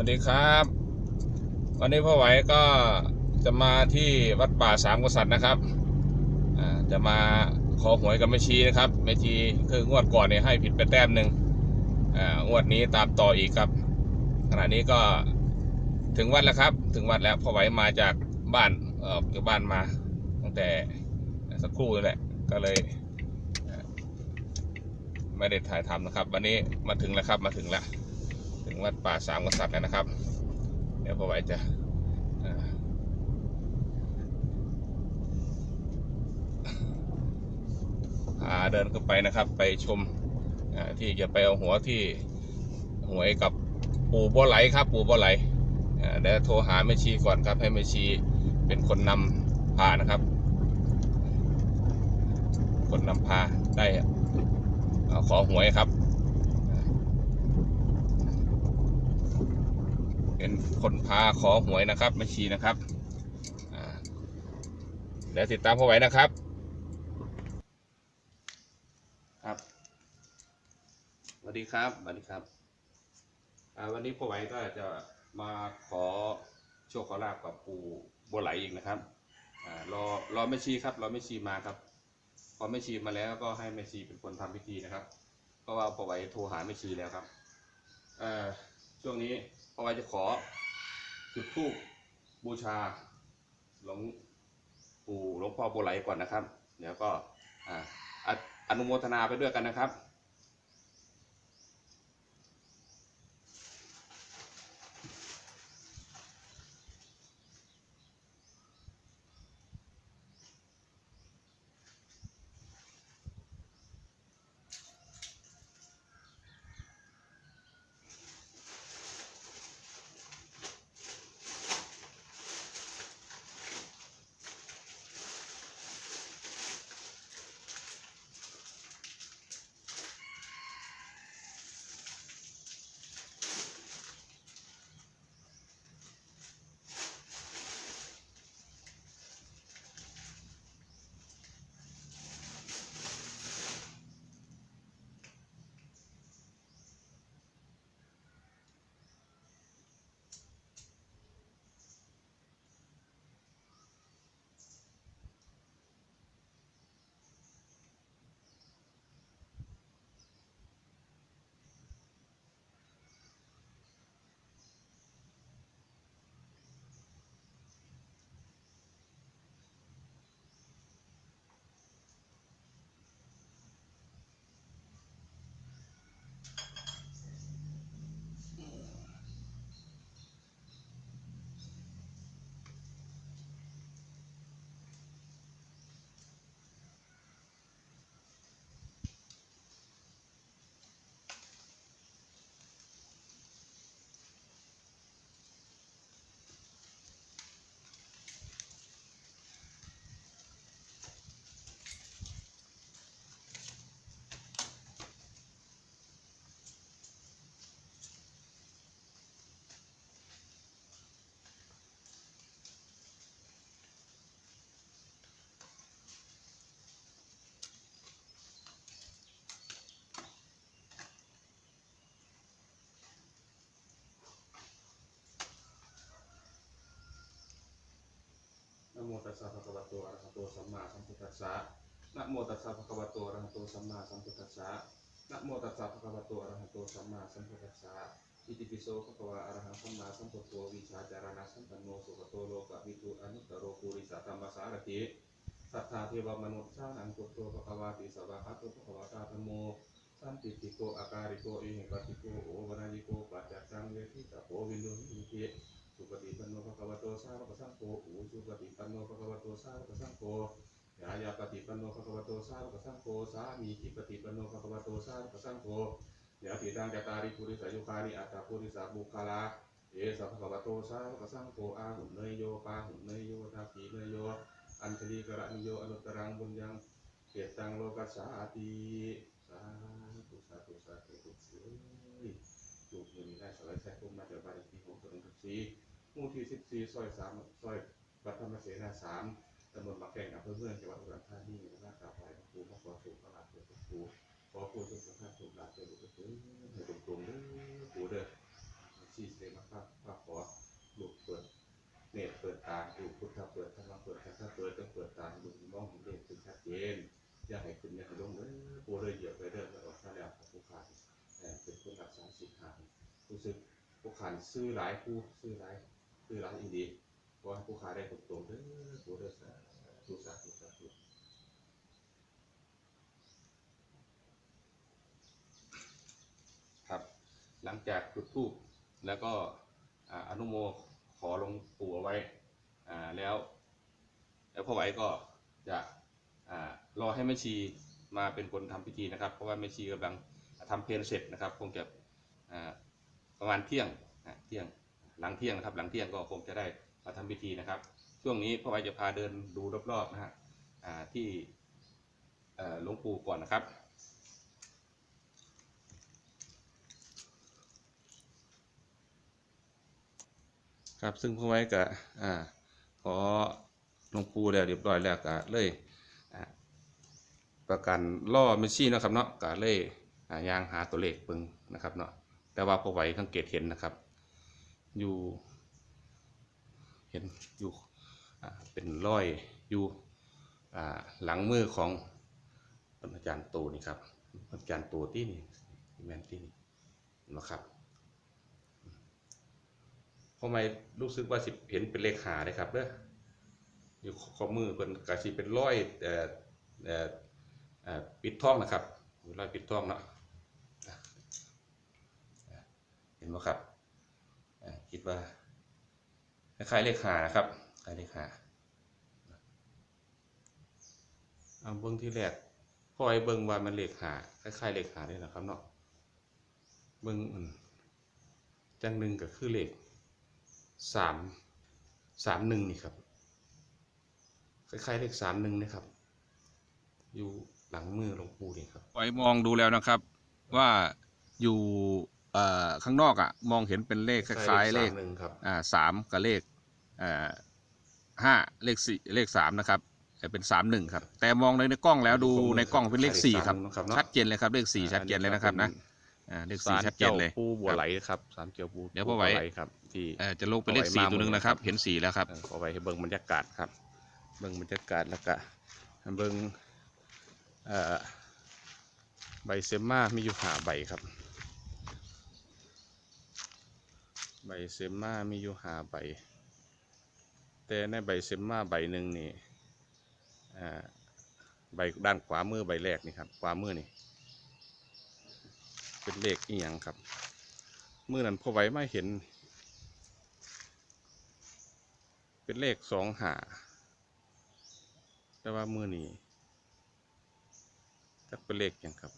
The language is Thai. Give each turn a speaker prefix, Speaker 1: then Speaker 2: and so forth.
Speaker 1: วัสดีครับ วันนี้พ่อไหวก็จะมาที่วัดป่าสามกษัตริย์นะครับจะมาขอหวยกับแม่ชีนะครับแม่ชีคืองวดก่อนเนี่ยให้ผิดไปแต้มหนึ่งอ่างวดนี้ตามต่ออีกครับ ขณะนี้ก็ถึงวัดแล้วครับ ถึงวัดแล้วพ่อไหวมาจากบ้านเออจากบ้านมา ตั้งแต่สักครู่นี่แหละก็เลย ไม่ได้ถ่ายทำนะครับ วันนี้มาถึงแล้วครับมาถึงแล้ว ถึงวัดป่าสามกษัตริย์แล้วนะครับ เดี๋ยวพอไหวจะพาเดินเข้าไปนะครับ ไปชมที่จะไปเอาหัวที่หวยกับปู่บัวไหลครับ ปู่บัวไหลเดี๋ยวโทรหาแม่ชีก่อนครับ ให้แม่ชีเป็นคนนำพานะครับ คนนำพาได้ขอหวยครับ เป็นคนพาขอหวยนะครับแม่ชีนะครับเดี๋ยวติดตามพ่อไหวนะครับ ครับสวัสดีครับสวัสดีครับวันนี้พ่อไหวก็จะมาขอโชคขอลาบกับปู่บัวไหลอีกนะครับรอรอแม่ชีครับรอแม่ชีมาครับ พอแม่ชีมาแล้วก็ให้แม่ชีเป็นคนทำพิธีนะครับ เพราะว่าพ่อไหวโทรหาแม่ชีแล้วครับช่วงนี้ พ่อไปจะขอจุดธูปบูชาหลวงปู่หลวงพ่อโบไหลก่อนนะครับ เดี๋ยวก็ออนุโมทนาไปด้วยกันนะครับ ตัสสะภะคะวะโตอะระหะโตสัมมาสัมพุทธัสสะนะโมตัสสะภะคะวะโตอะระหะโตสัมมาสัมพุทธัสสะนะโมตัสสะภะคะวะโตอะระหะโตสัมมาสัมพุทธัสสะอิติปิโสภะคะวะอะระหังสัมมาสัมพุทโธวิชาจารณะสัมปันโนสุขโตโลกวิทูอนุตตโรปุริสธรรมสารติสัทธาเทวมนุษย์สานังพุทโธภะคะวะติสวะคะโตภะคะวะตาธรรมโมสันติติโกอาการิโกอิหิปัสสิโกโอวนายิโกปัจจักตังเวทิตาโพวินโดหิเก สุปฏิปันโนภะคะวะโตสาวกสังโฆอุสุปฏิปันโนภะคะวะโตสาวกสังโฆยายาปฏิปันโนภะคะวะโตสาวกสังโฆสามีจิปฏิปันโนภะคะวะโตสาวกสังโฆยาติดังจตาริปุริสายุคานิอัตตาปุริสาบุคลาเอสะภะคะวะโตสาวกสังโฆอาหุเนยโยปาหุเนยโยทักขีเนยโยอัญชลีกระนิโยอนุตตรังบุญยังเกตังโลกัสสาติสาธุสาธุสาธุทุกสิ่งจุกเงินได้ มู่ที่สิบสี่ซอยสามซอยวัดธรรมเสนาสามตำบลมะแกงอำเภอเมืองจังหวัดอุดรธานีนะครับกราบไปครูมาขอสูงปรตลาดเจ้าครูขอครูจงสัมผัสถูกหลาดเจ้าครูให้ตรงๆเด้อครูเด้อชี้เสมาครับข้าขอลูกเปิดเน็ตเปิดตาดูพุทธเปิดธรรมเปิดถ้าเปิดต้องเปิดตาดูมองเห็นเด่นถึงชัดเจนอยากให้ขึ้อย่าให้ลงเด้อครูเลยเหยียบไปเด้อแล้วกมาแล้วของผู้ขันเป็นคนรักษาสิทธิ์ขาดรู้สึกผู้ขันซื้อหลายคู่ซื้อหลาย ซื้อหลายอีดีขอให้ผู้ขาได้ตกตรงเด้อตัวเด้อสาธุสาธุสาธุครับ หลังจากจุดธูปแล้วก็อนุโมขอลงปู่เอาไว้แล้ว แล้วพ่อไหวก็จะรอให้แม่ชีมาเป็นคนทำพิธีนะครับ เพราะว่าแม่ชีกำลังทำเพลนเสร็จนะครับ คงจะประมาณเที่ยงเที่ยง หลังเที่ยงนะครับ หลังเที่ยงก็คงจะได้มาทำพิธีนะครับ ช่วงนี้พ่อไหวจะพาเดินดูรอบๆนะฮะที่หลวงปู่ก่อนนะครับครับซึ่งพ่อไว้กับอ่าขอหลวงปู่แล้วเรียบร้อยแล้วก็เลยอ่าประกันล่อเมชชี่นะครับเนาะก็เลยอ่ายางหาตัวเลขเบิ่งนะครับเนาะแต่ว่าพ่อไว้สังเกตเห็นนะครับ อยู่ เห็นอยู่เป็นรอยอยู่หลังมือของอาจารย์ตูนี่ครับอาจารย์ตูที่นี่แมนที่นี่นะครับเพราะไม่รู้สึกว่าสิเห็นเป็นเลขหาเลยครับเด้ออยู่ข้อมือเป็นกาสิเป็นร้อยเอ่อเอ่อปิดท้องนะครับร้อยปิดท้องเนาะเห็นไหมครับ คิดว่าคล้ายๆเลขหานะครับคล้ายเลขหาเอาเบิ้งที่แรกพอไอ้เบิ้งว่ามันเลขหาคล้ายๆเลขหาเลยนะครับเนาะเบิ้งอืมจังหนึ่งก็คือเลขสามสามหนึ่งนี่ครับคล้ายๆเลขสามหนึ่งนะครับ อยู่หลังมือหลวงปู่นี่ครับ
Speaker 2: ไปมองดูแล้วนะครับ ว่าอยู่ เอ่อข้างนอกอะมองเห็นเป็นเลขคล้ายๆเลข
Speaker 1: หนึ่งครับ
Speaker 2: อ่าสามกับเลขอ่าห้าเลขสี่เลขสามนะครับแต่เป็นสามหนึ่งครับ แต่มองในในกล้องแล้วดูในกล้องเป็นเลขสี่ครับ ชัดเจนเลยครับ เลขสี่ชัดเจนเลยนะครับนะอ่าเลขสี่ชัดเจนเลย
Speaker 1: ปูบัวไหลครับสารเจียวปู
Speaker 2: เดี๋ยวพ่อไหว
Speaker 1: บัครับที่
Speaker 2: เอ่อจะลงเป็นเลขสี่ตัวหนึ่งนะครับ เห็นสี่แล้วครับ
Speaker 1: เออเอาไว้ให้เบิ่งบรรยากาศครับ เบิ่งบรรยากาศแล้วก็เบิ่งเอ่อใบเซมมามีอยู่หาใบครับ ใบเซมมามีอยู่หาใบ แต่ในใบเซมมาใบหนึ่งนี่ใบด้านขวามือใบแรกนี่ครับขวามือนี่ เป็นเลขอีหยังครับมือนั้นพอไว้ไม่เห็น เป็นเลขสองหาแต่ว่ามือนี้จักเป็นเลขหยังครับ